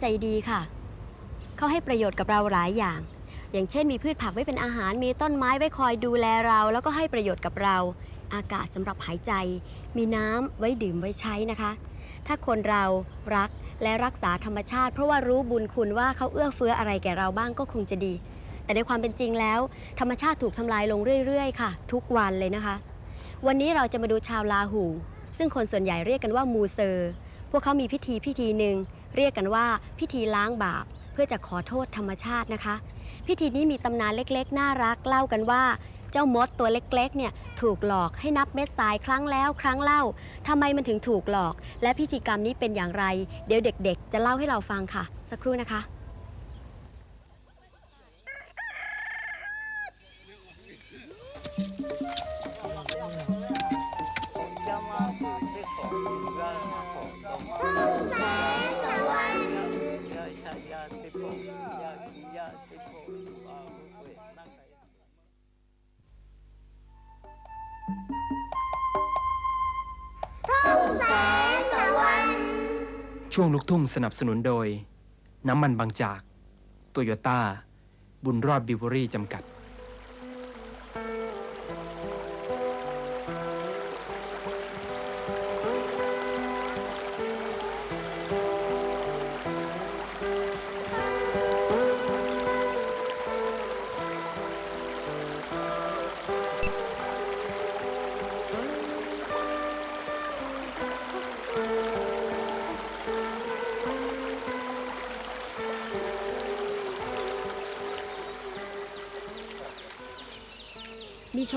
ใจดีค่ะ เขาให้ประโยชน์กับเราหลายอย่าง อย่างเช่น มีพืชผักไว้เป็นอาหาร มีต้นไม้ไว้คอยดูแลเรา แล้วก็ให้ประโยชน์กับเรา อากาศสำหรับหายใจ มีน้ำไว้ดื่มไว้ใช้นะคะ ถ้าคนเรารักและรักษาธรรมชาติ เพราะว่ารู้บุญคุณว่าเขาเอื้อเฟื้ออะไรแก่เราบ้างก็คงจะดี แต่ในความเป็นจริงแล้ว ธรรมชาติถูกทำลายลงเรื่อยๆ ค่ะ ทุกวันเลยนะคะ วันนี้เราจะมาดูชาวลาหู ซึ่งคนส่วนใหญ่เรียกกันว่ามูเซอร์ พวกเขามีพิธีพิธีหนึ่ง เรียกกันว่าพิธีล้างบาปเพื่อจะขอโทษธรรมชาตินะคะ พิธีนี้มีตำนานเล็กๆ น่ารักเล่ากันว่าเจ้ามดตัวเล็กๆ เนี่ยถูกหลอกให้นับเม็ดทรายครั้งแล้วครั้งเล่า ทำไมมันถึงถูกหลอก และพิธีกรรมนี้เป็นอย่างไร เดี๋ยวเด็กๆ จะเล่าให้เราฟังค่ะ สักครู่นะคะ ช่วงลูกทุ่งสนับสนุนโดย น้ำมันบางจาก โตโยต้า บุญรอดบิวเวอรี่จำกัด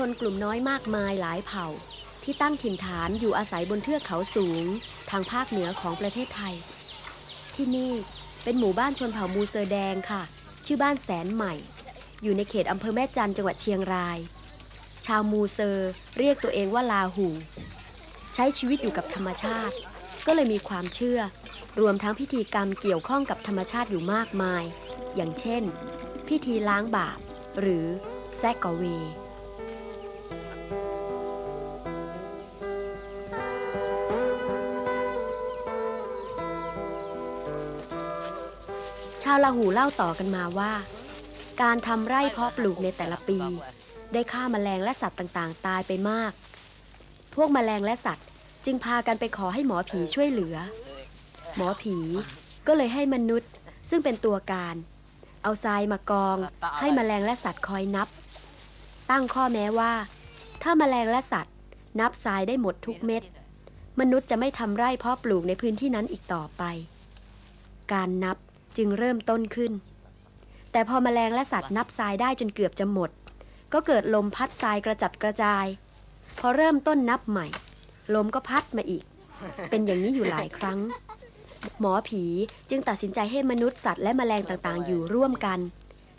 นกลุ่มน้อยมากมายหลายเผ่า ที่ตั้งถิ่นฐานอยู่อาศัยบนเทือกเขาสูง ทางภาคเหนือของประเทศไทย ที่นี่เป็นหมู่บ้านชนเผ่ามูเซอร์แดงค่ะ ชื่อบ้านแสนใหม่ อยู่ในเขตอำเภอแม่จันจังหวัดเชียงราย ชาวมูเซอร์เรียกตัวเองว่าลาหู ใช้ชีวิตอยู่กับธรรมชาติ ก็เลยมีความเชื่อ รวมทั้งพิธีกรรมเกี่ยวข้องกับธรรมชาติอยู่มากมาย อย่างเช่น พิธีล้างบาปหรือแซกกอเวาวลาหูเล่าต่อกันมาว่า การทำไร่เพาะปลูกในแต่ละปี ได้ฆ่าแมลงและสัตว์ต่างๆ ตายไปมาก พวกแมลงและสัตว์จึงพากันไปขอให้หมอผีช่วยเหลือ หมอผีก็เลยให้มนุษย์ ซึ่งเป็นตัวการ เอาทรายมากอง ให้แมลงและสัตว์คอยนับ ตั้งข้อแม้ว่า ถ้าแมลงและสัตว์ นับทรายได้หมดทุกเม็ด มนุษย์จะไม่ทำไร่เพาะปลูกในพื้นที่นั้นอีกต่อไป การนับ จึงเริ่มต้นขึ้น แต่พอแมลงและสัตว์นับทรายได้จนเกือบจะหมด ก็เกิดลมพัดทรายกระจัดกระจาย พอเริ่มต้นนับใหม่ ลมก็พัดมาอีก เป็นอย่างนี้อยู่หลายครั้ง หมอผีจึงตัดสินใจให้มนุษย์สัตว์และแมลงต่างๆ อยู่ร่วมกัน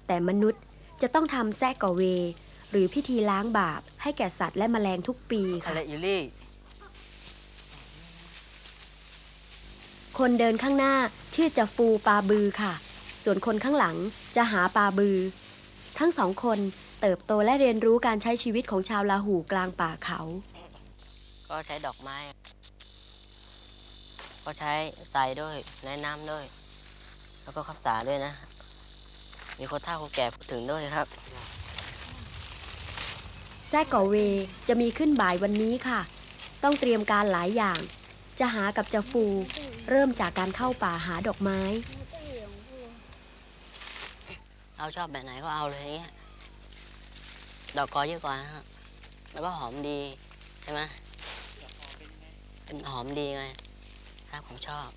แต่มนุษย์จะต้องทำแซกกอเว หรือพิธีล้างบาป ให้แก่สัตว์และแมลงทุกปีอะค่ะไรอีลี่ คนเดินข้างหน้าชื่อจะฟูปาบือค่ะ ส่วนคนข้างหลังจะหาปาบือ ทั้งสองคนเติบโตและเรียนรู้การใช้ชีวิตของชาวลาหูกลางป่าเขา ก็ใช้ดอกไม้ ก็ใช้ใส่ด้วยแนะน้ำด้วย แล้วก็ข้าวสารด้วยนะ มีคนเฒ่าคนแก่พูดถึงด้วยครับแซ่ก่อเวจะมีขึ้นบ่ายวันนี้ค่ะ ต้องเตรียมการหลายอย่าง จะหากับจะฟู เริ่มจากการเข้าป่าหาดอกไม้ เราชอบแบบไหนก็เอาเลยอย่างเงี้ยดอกกอเยอะกว่านะฮะแล้วก็หอมดีใช่ไหมเป็นหอมดีไงครับผมชอบ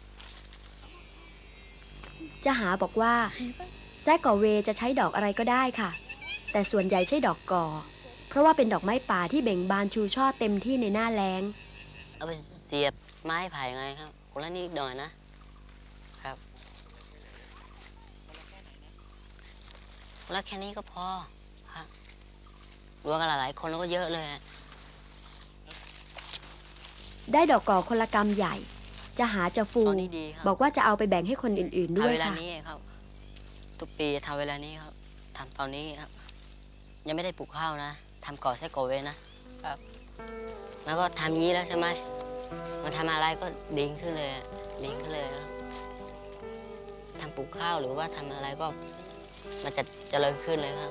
จะหาบอกว่าแซ่ก่อเวจะใช้ดอกอะไรก็ได้ค่ะ แต่ส่วนใหญ่ใช้ดอกก่อ เพราะว่าเป็นดอกไม้ป่าที่เบ่งบานชูช่อเต็มที่ในหน้าแล้ง เอาไปเสียบ ไม้ไผ่ไงครับคนละนิดหน่อยนะครับคนละแค่นี้ก็พอครับรวมกันหลายๆคนแล้วก็เยอะเลยอะได้ดอกก่อคนละกำใหญ่ จะหาจะฟู ตอนนี้ดีครับบอกว่าจะเอาไปแบ่งให้คนอื่น ๆ ด้ทำวยเวลาค่ะ นี้ครับ ทุกปีทำเวลานี้ครับทำตอนนี้ครับ ยังไม่ได้ปลูกข้าวนะทำก่อไส้กรอกเวยนะครับ แล้วก็ทำงี้แล้วใช่ไหม มันทำอะไรก็ดิ่งขึ้นเลยดิ่งขึ้นเลยทำปลูกข้าวหรือว่าทำอะไรก็มันจะเจริญขึ้นเลยครับ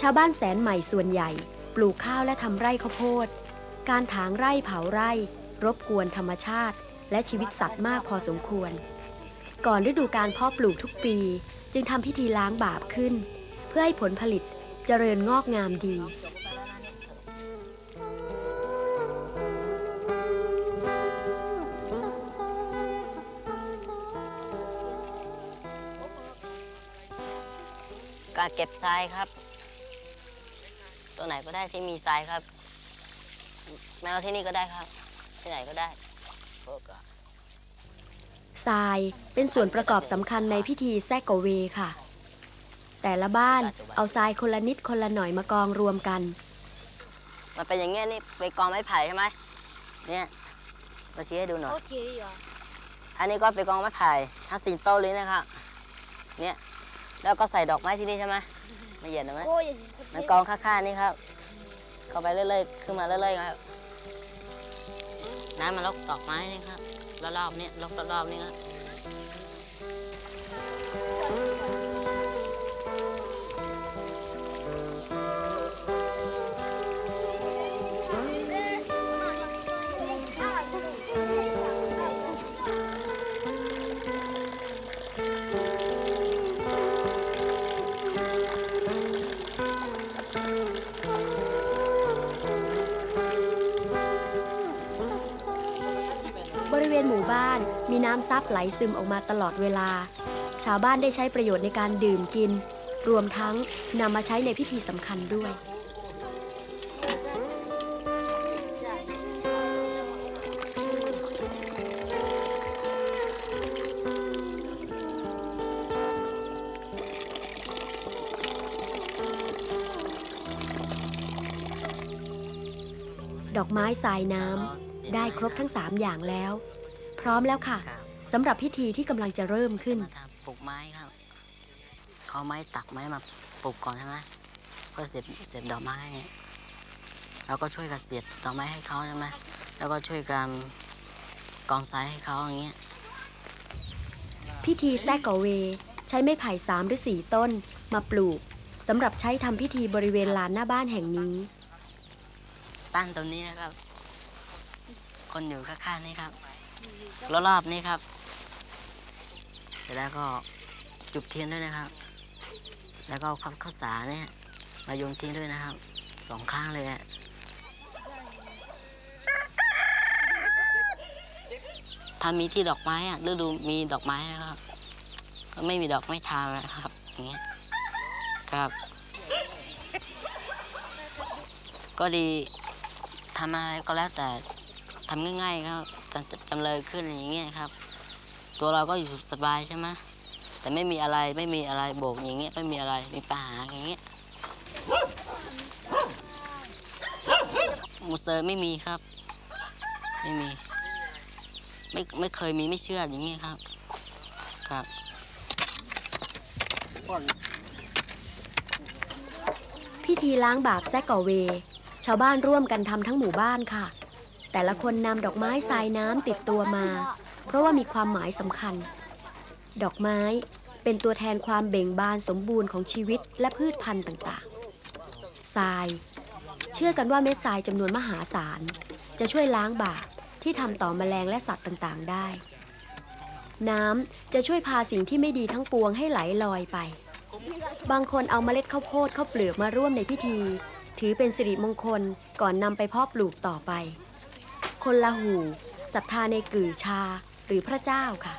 ชาวบ้านแสนใหม่ส่วนใหญ่ ปลูกข้าวและทำไร่ข้าวโพด การถางไร่เผาไร่ รบกวนธรรมชาติ และชีวิตสัตว์มากพอสมควร ก่อนฤดูการเพาะปลูกทุกปี จึงทำพิธีล้างบาปขึ้น เพื่อให้ผลผลิตเจริญงอกงามดี เก็บทรายครับ ตัวไหนก็ได้ที่มีทรายครับ แม้ว่าที่นี่ก็ได้ครับ ที่ไหนก็ได้โอ้ก็ทรายเป็นส่วนประกอบสำคัญในพิธีแซกโกเวค่ะ แต่ละบ้านเอาทรายคนละนิดคนละหน่อยมากองรวมกัน มันเป็นอย่างเงี้ยนี่ไปกองไม้ไผ่ใช่ไหมเนี่ยมาชี้ให้ดูหน่อยอันนี้ก็ไปกองไม้ไผ่ทั้งสี่ต้นเลยนะครับเนี่ย แล้วก็ใส่ดอกไม้ที่นี่ใช่ไหมมาเหยียดหน่อยไหมมันกองข้างๆนี่ครับ เข้าไปเรื่อยๆ ขึ้นมาเรื่อยๆครับ น้ำมันลกดอกไม้นี่ครับ รอบๆเนี่ยลกรอบๆนี่ครับ บริเวณหมู่บ้านมีน้ำซับไหลซึมออกมาตลอดเวลา ชาวบ้านได้ใช้ประโยชน์ในการดื่มกิน รวมทั้งนำมาใช้ในพิธีสำคัญด้วยดอกไม้ทรายน้ำ ได้ครบทั้ง3อย่างแล้ว พร้อมแล้วค่ะครับสำหรับพิธีที่กำลังจะเริ่มขึ้นมาทำปลูกไม้ครับเขาไม้ตักไม้มาปลูกก่อนใช่ไหมเพื่อเสียบเสียบดอกไม้แล้วก็ช่วยกันเสียบดอกไม้ให้เขาใช่ไหมแล้วก็ช่วยกันกองทรายให้เขาอย่างเงี้ยพิธีแซกกอเว ใช้ไม้ไผ่สามหรือสี่ต้นมาปลูกสำหรับใช้ทำพิธีบริเวณลานหน้าบ้านแห่งนี้ ตั้งตรงนี้นะครับ คนอยู่ข้างๆนี่ครับรอบๆนี่ครับเสร็จแล้วก็จุดเทียนด้วยนะครับ แล้วก็เอาข้าวข้าวสารเนี่ยมาโยนทิ้งด้วยนะครับสองครั้งเลยอะถ้ามีที่ดอกไม้อะฤดูมีดอกไม้นะครับ ก็ไม่มีดอกไม่ทานนะครับอย่างเงี้ยครับ ก็ดีทำอะไรก็แล้วแต่ ทำง่ายๆครับจำเลยขึ้นอย่างเงี้ยครับ ตัวเราก็อยู่สุขสบายใช่ไหมแต่ไม่มีอะไรไม่มีอะไรโบกอย่างเงี้ยไม่มีอะไรมีปัญหาอย่างเงี้ยมูเซอร์ไม่มีครับ ไม่มี ไม่ไม่เคยมีไม่เชื่ออย่างเงี้ยครับ ครับพิธีล้างบาปแซกกอเว ชาวบ้านร่วมกันทำทั้งหมู่บ้านค่ะ แต่ละคนนำดอกไม้ทรายน้ำติดตัวมา เพราะว่ามีความหมายสำคัญ ดอกไม้เป็นตัวแทนความเบ่งบานสมบูรณ์ของชีวิตและพืชพันธุ์ต่างๆ ทราย เชื่อกันว่าเม็ดทรายจำนวนมหาศาล จะช่วยล้างบาปที่ทำต่อแมลงและสัตว์ต่างๆ ได้ น้ำจะช่วยพาสิ่งที่ไม่ดีทั้งปวงให้ไหลลอยไป บางคนเอาเมล็ดข้าวโพดข้าวเปลือกมาร่วมในพิธี ถือเป็นสิริมงคลก่อนนำไปเพาะปลูกต่อไป คนละหูศรัทธาในกือชาหรือพระเจ้าค่ะ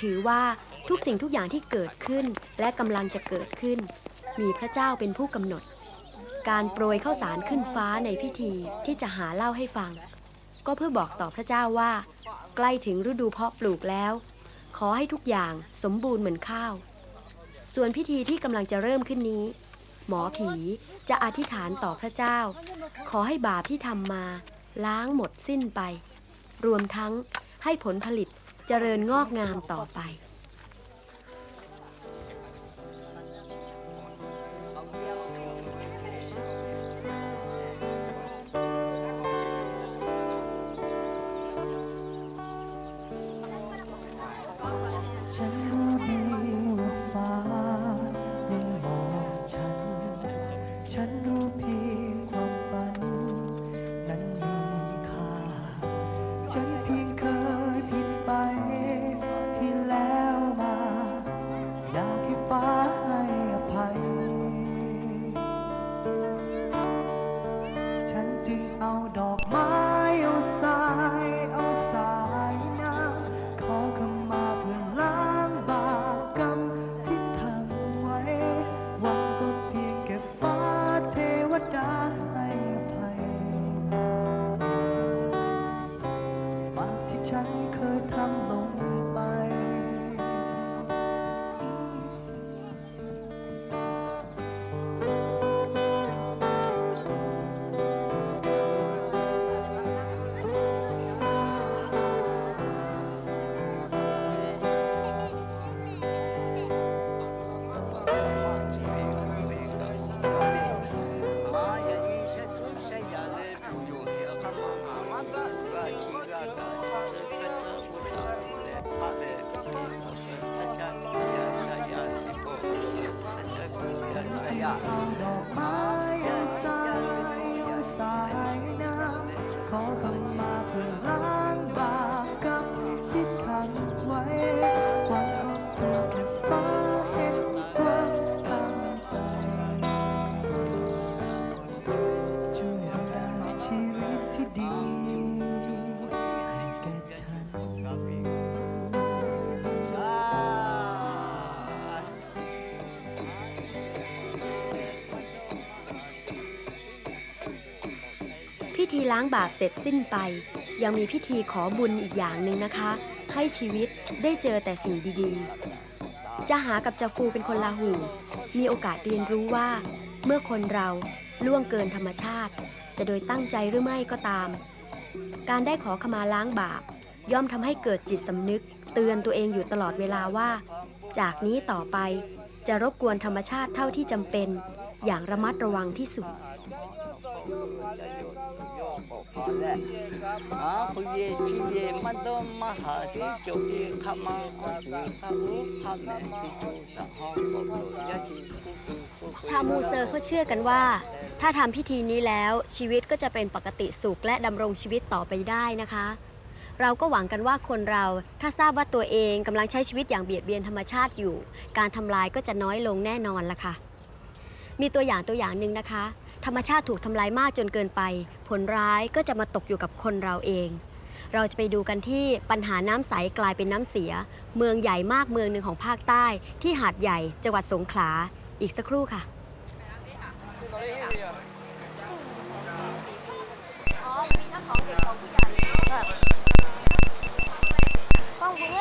ถือว่าทุกสิ่งทุกอย่างที่เกิดขึ้นและกำลังจะเกิดขึ้น มีพระเจ้าเป็นผู้กำหนด การโปรยข้าวสารขึ้นฟ้าในพิธีที่จะหาเล่าให้ฟัง ก็เพื่อบอกต่อพระเจ้าว่า ใกล้ถึงฤดูเพาะปลูกแล้ว ขอให้ทุกอย่างสมบูรณ์เหมือนข้าว ส่วนพิธีที่กำลังจะเริ่มขึ้นนี้ หมอผีจะอธิษฐานต่อพระเจ้า ขอให้บาปที่ทำมา ล้างหมดสิ้นไป รวมทั้งให้ผลผลิตเจริญงอกงามต่อไปำข ล้างบาปเสร็จสิ้นไป ยังมีพิธีขอบุญอีกอย่างหนึ่งนะคะ ให้ชีวิตได้เจอแต่สิ่งดีๆ จะหากับจะฟูเป็นคนลาหู มีโอกาสเรียนรู้ว่า เมื่อคนเราล่วงเกินธรรมชาติ จะโดยตั้งใจหรือไม่ก็ตาม การได้ขอขมาล้างบาป ย่อมทำให้เกิดจิตสำนึก เตือนตัวเองอยู่ตลอดเวลาว่า จากนี้ต่อไปจะรบกวนธรรมชาติเท่าที่จำเป็น อย่างระมัดระวังที่สุด อาปุยชิเยมันโดมหาสิโจเยขมาโอจุขะอุขะแมสิโจสะฮองกโลยะจิคุกุกุกุชาวมูเซอร์เขาเชื่อกันว่า ถ้าทำพิธีนี้แล้วชีวิตก็จะเป็นปกติสุขและดำรงชีวิตต่อไปได้นะคะ เราก็หวังกันว่าคนเราถ้าทราบว่าตัวเองกำลังใช้ชีวิตอย่างเบียดเบียนธรรมชาติอยู่ การทำลายก็จะน้อยลงแน่นอนละค่ะ มีตัวอย่างตัวอย่างหนึ่งนะคะ ธรรมชาติถูกทำลายมากจนเกินไป ผลร้ายก็จะมาตกอยู่กับคนเราเอง เราจะไปดูกันที่ปัญหาน้ำใสกลายเป็นน้ำเสีย เมืองใหญ่มากเมืองหนึ่งของภาคใต้ ที่หาดใหญ่จังหวัดสงขลาอีกสักครู่ค่ะของผู้ใ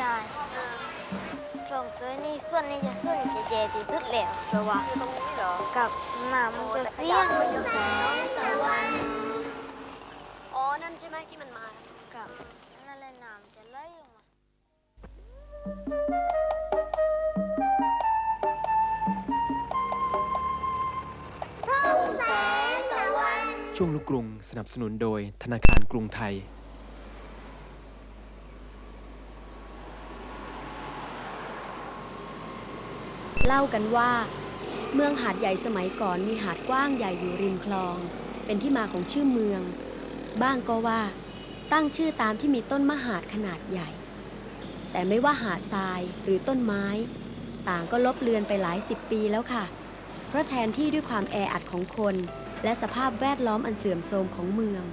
หญ่เชายของเตยนี่ส่วนนี้จะส่วนเจเจที่สุดแล้วเพราะว่ากับน้ำมันจะเสี่ยงอ๋อ นั่นใช่ไหมที่มันมากับนั่นแหละน้ำจะไหลลงมาช่วงลูกกรุงสนับสนุนโดยธนาคารกรุงไทย เล่ากันว่า เมืองหาดใหญ่สมัยก่อนมีหาดกว้างใหญ่อยู่ริมคลอง เป็นที่มาของชื่อเมือง บ้างก็ว่า ตั้งชื่อตามที่มีต้นมหาดขนาดใหญ่ แต่ไม่ว่าหาดทรายหรือต้นไม้ ต่างก็ลบเลือนไปหลายสิบปีแล้วค่ะ เพราะแทนที่ด้วยความแออัดของคน และสภาพแวดล้อมอันเสื่อมโทรมของเมือง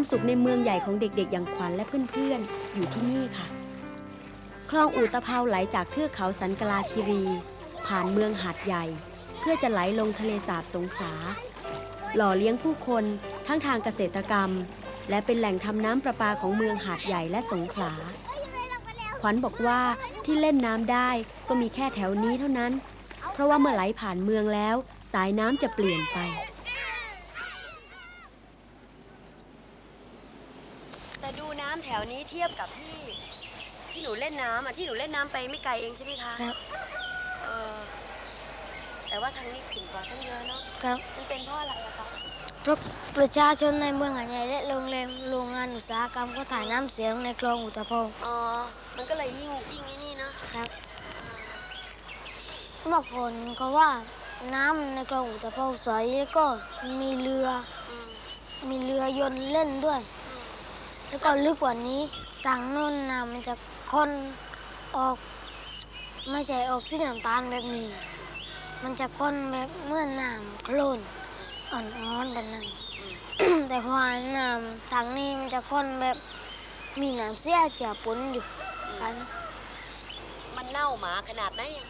ความสุขในเมืองใหญ่ของเด็กๆ อย่างขวัญและเพื่อนๆ อยู่ที่นี่ค่ะ คลองอูตะเภาไหลจากเทือกเขาสันกลาคีรี ผ่านเมืองหาดใหญ่ เพื่อจะไหลลงทะเลสาบสงขลา หล่อเลี้ยงผู้คนทั้งทางเกษตรกรรม และเป็นแหล่งทำน้ำประปาของเมืองหาดใหญ่และสงขลา ขวัญบอกว่าที่เล่นน้ำได้ก็มีแค่แถวนี้เท่านั้น เพราะว่าเมื่อไหลผ่านเมืองแล้ว สายน้ำจะเปลี่ยนไป แต่ดูน้ำแถ วนี้เทียบกับที่ที่หนูเล่นน้ำอะที่หนูเล่นน้ำไปไม่ไกลเองใช่ไหมคะครับ เออแต่ว่าทางนี้ขุ่นกว่าตั้งเยอะเนาะครับ มันเป็นเพราะอะไรอะคะเพราะประชาชนในเมืองหาดใหญ่และโรงแรมโรงงานอุตสาหกรรมก็ถ่ายน้ำเสียลงในคลองอุตภเปาอ๋อมันก็เลยยิ่งยิ่งไอ้นี่เนาะครับ เมื่อก่อนก็ว่าน้ำในคลองอุตภเปาใสแล้วก็มีเรือ อืมมีเรือยนต์เล่นด้วย แล้วก็ลึกกว่านี้ทางโน้นน้ำมันจะค่อนออก ไม่ใช่ออกสีน้ำตาลแบบนี้ มันจะค่อนแบบเมื่อน้ำโคลนอ่อนๆแบบนั้น แต่ควายน้ำทางนี้มันจะค่อนแบบมีน้ำเสียเจือปนอยู่กัน มันเน่าหมาขนาดไหนอะ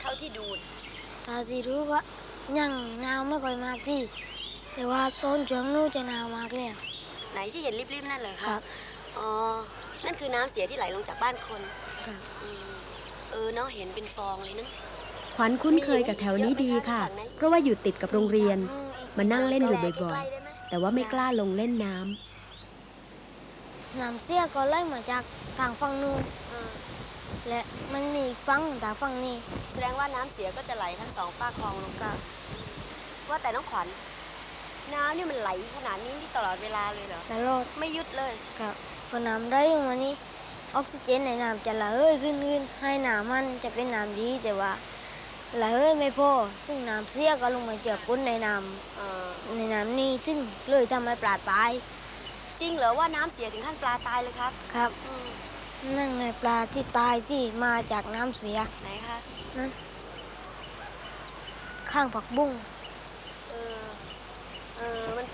เท่าที่ดูน่ะถ้าสิรู้ก็ยังหนาวไม่ค่อยมากที่ แต่ว่าต้นช่วงนู้นจะหนาวมากแล้ว ไหนที่เห็นริบๆนั่นเหรอคคะรับอ๋อ นั่นคือน้ำเสียที่ไหลลงจากบ้านคนครับ อืมเออเนาะเห็นเป็นฟองเลยนะขวัญคุ้นเคยกับแถวนี้ดีค่ะ เพราะว่าอยู่ติดกับโรงเรียนมานั่งเล่นอยู่บ่อยๆ แต่ว่าไม่กล้าลงเล่นน้ำ น้ำเสียก็ไหล่มาจากทางฝั่งนู้นและมันมีอีกฝั่งทางฝั่งนี้ แสดงว่าน้ำเสียก็จะไหลทั้งสองฝากคลองลงกับว่าแต่น้องขวัญ น้ำนี่มันไหลขนาดนี้ที่ตลอดเวลาเลยเหรอจะรอดไม่หยุดเลย กับพอน้ำได้มานี้ออกซิเจนในน้ำจะระเหยขึ้นขึ้นให้น้ำมันจะเป็นน้ำดีแต่ว่าระเหยไม่พอซึ่งน้ำเสียก็ลงมาเจือปนในน้เออำในน้ำนี้ซึ่งเลยทำให้ปลาตายจริงเหรอว่าน้ำเสียถึงขั้นปลาตายเลยครับครับนั่นไงปลาที่ตายที่มาจากน้ำเสียไหนคะนั่นข้างผักบุ้งเออเออมัน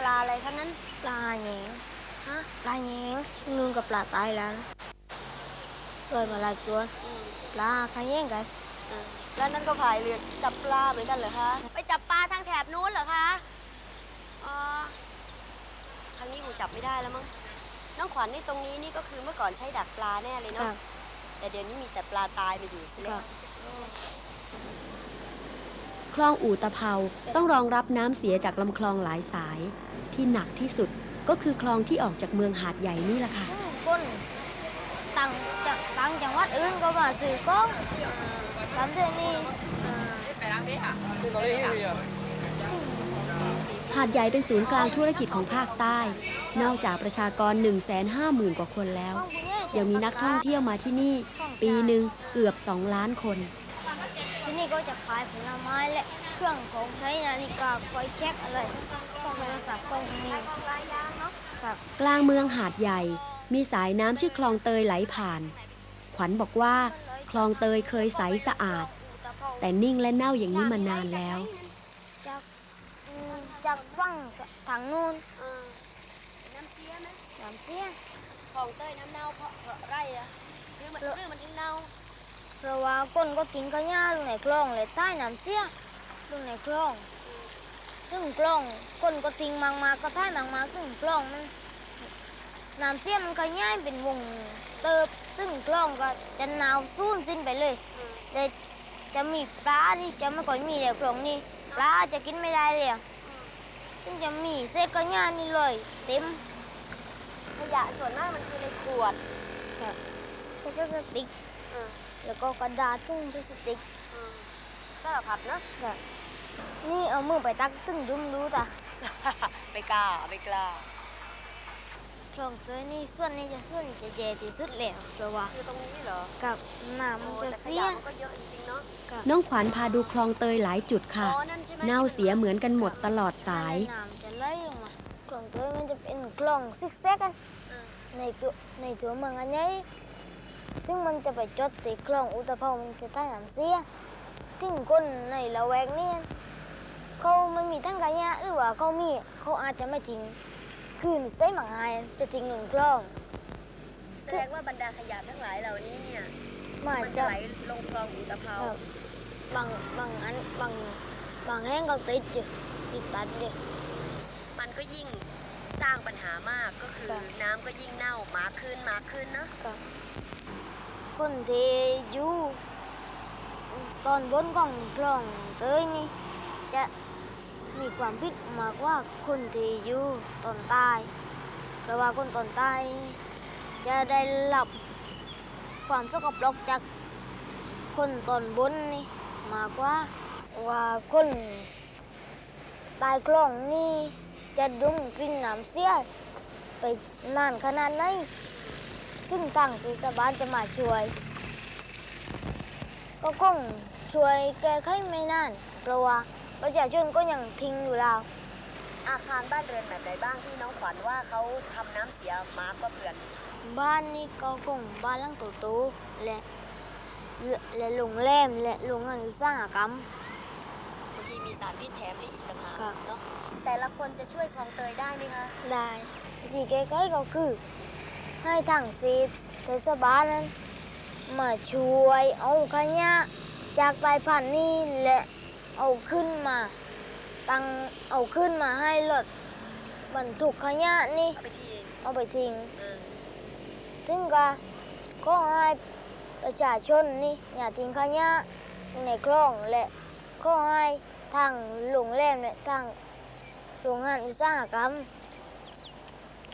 ปลาอะไรคะนั้น ปลาแหงฮะปลาแหงซึ่งนู่นกับปลาตายแล้วนะลอยมาหลายตัวอืมปลาขย้งกันเออแล้วนั่นก็พายเรือจับปลาเหมือนกันเหรอคะ ไปจับปลาทางแถบนู้นเหรอคะอ๋อทางนี้คงจับไม่ได้แล้วมั้งน้องขวัญนี่ตรงนี้นี่ก็คือเมื่อก่อนใช้ดักปลาแน่เลยคเนาะรับแต่เดี๋ยวนี้มีแต่ปลาตายมาอยู่ซะคแล้รัวบ คลองอู่ตะเภาต้องรองรับน้ำเสียจากลำคลองหลายสาย ที่หนักที่สุดก็คือคลองที่ออกจากเมืองหาดใหญ่นี่แหละค่ะ คนต่างจากต่างจังหวัดอื่นก็มาซื้อก้องทำเท่านี้หาดใหญ่เป็นศูนย์กลางธุรกิจของภาคใต้ นอกจากประชากร 1 5 0 0 0 0 กว่าคนแล้ว ยังมีนักท่องเที่ยวมาที่นี่ ปีหนึ่งเกือบ 2 ล้านคนที่นี่ ก็จะขายผลไม้และเครื่องของใช้นาฬิกาไฟแช็กอะไรพวกโทรศัพท์พวกนี้ครับกลางเมืองหาดใหญ่ มีสายน้ำชื่อคลองเตยไหลผ่าน ขวัญบอกว่า คลองเตยเคยใสสะอาด แต่นิ่งและเน่าอย่างนี้มานานแล้ว จากอืมจากฝั่งทางนู้นน้ำเสียไหมน้ำเสียคลองเตยน้ำเน่าเพราะเพราะไรอะหรือมันหรือมันถึงเน่า เพราะว่าคนก็กินกระย่าลงในคลองเลยใต้น้ำเสียลงในคลองซึ่งคลองคนก็ทิ้งมากๆก็ใต้มากๆซึ่งคลองมันน้ำเสียมันก็ย่ายเป็นวงเติบซึ่งคลองก็จะหนาวสูญสิ้นไปเลยแต่จะมีปลาที่จะไม่ค่อยมีแล้วคลองนี้ปลาจะกินไม่ได้เลยซึ่งจะมีเศษกระยานี่เลยเต็มขยะส่วนมากมันคือในขวดครับพวกพลาสติก แล้วก็กระดาษทุ่งพลาสติกสารพัดนะครับนี่เอามือไปตักตึ้งดุมดูจ้ะไม่กล้าไม่กล้าคลองเตยนี่ส่วนนี้จะส่วนจะแย่ที่สุดแล้วเพราะว่าคือตรงนี้เหรอกับน้ำมันจะเสียก็เยอะจริงๆเนาะน้องขวัญพาดูคลองเตยหลายจุดค่ะอ๋อนั่นใช่ไหมเน่าเสียเหมือนกันหมดตลอดสายน้ำจะไหลลงมาคลองเตยมันจะเป็นคลองซิกแซกกันในตัวในตัวเมืองอันนี้ ซึ่งมันจะไปจดติดคลองอุตภาวมันจะใต้น้ำเสียซึ่งคนในละแวกนี้เขาไม่มีทั้งกายะหรือว่าเขามีเขาอาจจะไม่ทิ้งคือนิสัยหมักหายจะทิ้งหนึ่งคลอง แสดงว่าบรรดาขยะทั้งหลายเหล่านี้เนี่ยมามันจะจะไหลลงคลองอุตภาครับบางบางอันบางบางแห่งก็ติดอยู่ติดตัดอยู่มันก็ยิ่งสร้างปัญหามากก็คือค่ะน้ำก็ยิ่งเน่าหมาขึ้นหมาขึ้นเนอะกับ คนที่อยู่ตอนบนของคลองเตยนี่ จะมีความผิดมากว่าคนที่อยู่ตอนใต้เพราะว่าคนตอนใต้จะได้รับความสกปรกจากคนตอนบนนี่มากกว่าว่าคนใต้คลองนี่จะดมกลิ่นน้ำเสียไปนานขนาดไหน ถึงตั้งเทศบาลจะมาช่วย ก็คงช่วยแก้ไขไม่นานเพราะว่าประชาชนก็ยังทิ้งอยู่แล้ว อาคารบ้านเรือนแบบไหนบ้างที่น้องขวัญว่าเขาทำน้ำเสียหมากกว่าเพื่อน บ้านนี้ก็คงบ้านหลังโตๆและและและโรงแรมและโรงงานอุตสาหกรรมบางทีมีสารพิษแถมให้อีกต่างหากครับเนาะแต่ละคนจะช่วยคลองเตยได้ไหมคะ ได้วิธีแก้ไขก็คือ ให้ทางเทศบาลนั้น มาช่วยเอาขยะจากใต้ผ่านนี้และเอาขึ้นมาตั้งเอาขึ้นมาให้รถบรรทุกขยะนี่เอาไปทิ้งเอาไปทิ้งถึงก็ก็ให้ประชาชนนี่อย่าทิ้งขยะในคลองและก็ให้ทางโรงแรมและทางโรงงานอุตสาหกรรม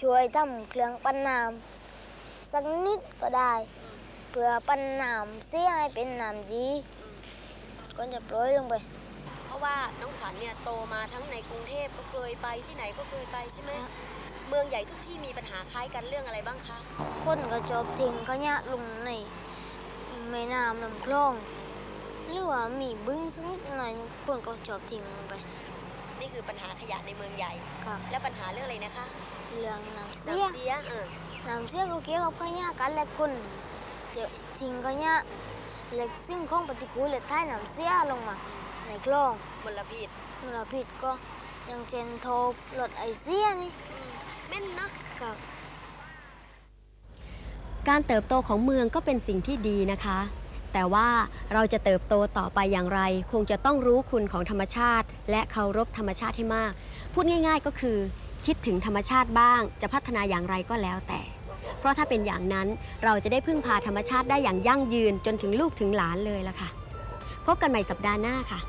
ช่วยทำเครื่องปั้นน้ำ สักนิดก็ได้ เพื่อปั้นน้ำเสียให้เป็นน้ำดีก็จะโปรยลงไป เพราะว่าน้องขวัญเนี่ยโตมาทั้งในกรุงเทพก็เคยไปที่ไหนก็เคยไปใช่ไหมเมืองใหญ่ทุกที่มีปัญหาคล้ายกันเรื่องอะไรบ้างคะคนก็ชอบทิ้งขยะลงในแม่น้ำลำคลองหรือว่ามีบึ้งสักนิดหน่อยคนก็ชอบทิ้งลงไป นี่คือปัญหาขยะในเมืองใหญ่ครับและปัญหาเรื่องอะไรนะคะ เรื่องน้ำเสีย น้ำเสียเออน้ำเสียก็เกี่ยวกับขยะกันและคนเดี๋ยวทิ้งขยะและสิ่งของปฏิกูลและท้ายน้ำเสียลงมา ในคลองมลพิษมลพิษก็อยังเช่นโทบรถไอเสียนี่อืมแม่นเนอะกับ การเติบโตของเมืองก็เป็นสิ่งที่ดีนะคะ แต่ว่าเราจะเติบโตต่อไปอย่างไร คงจะต้องรู้คุณของธรรมชาติ และเคารพธรรมชาติให้มาก พูดง่าย ๆ ก็คือ คิดถึงธรรมชาติบ้าง จะพัฒนาอย่างไรก็แล้วแต่ เพราะถ้าเป็นอย่างนั้นเราจะได้พึ่งพาธรรมชาติได้อย่างยั่งยืนจนถึงลูกถึงหลานเลยละค่ะ พบกันใหม่สัปดาห์หน้าค่ะ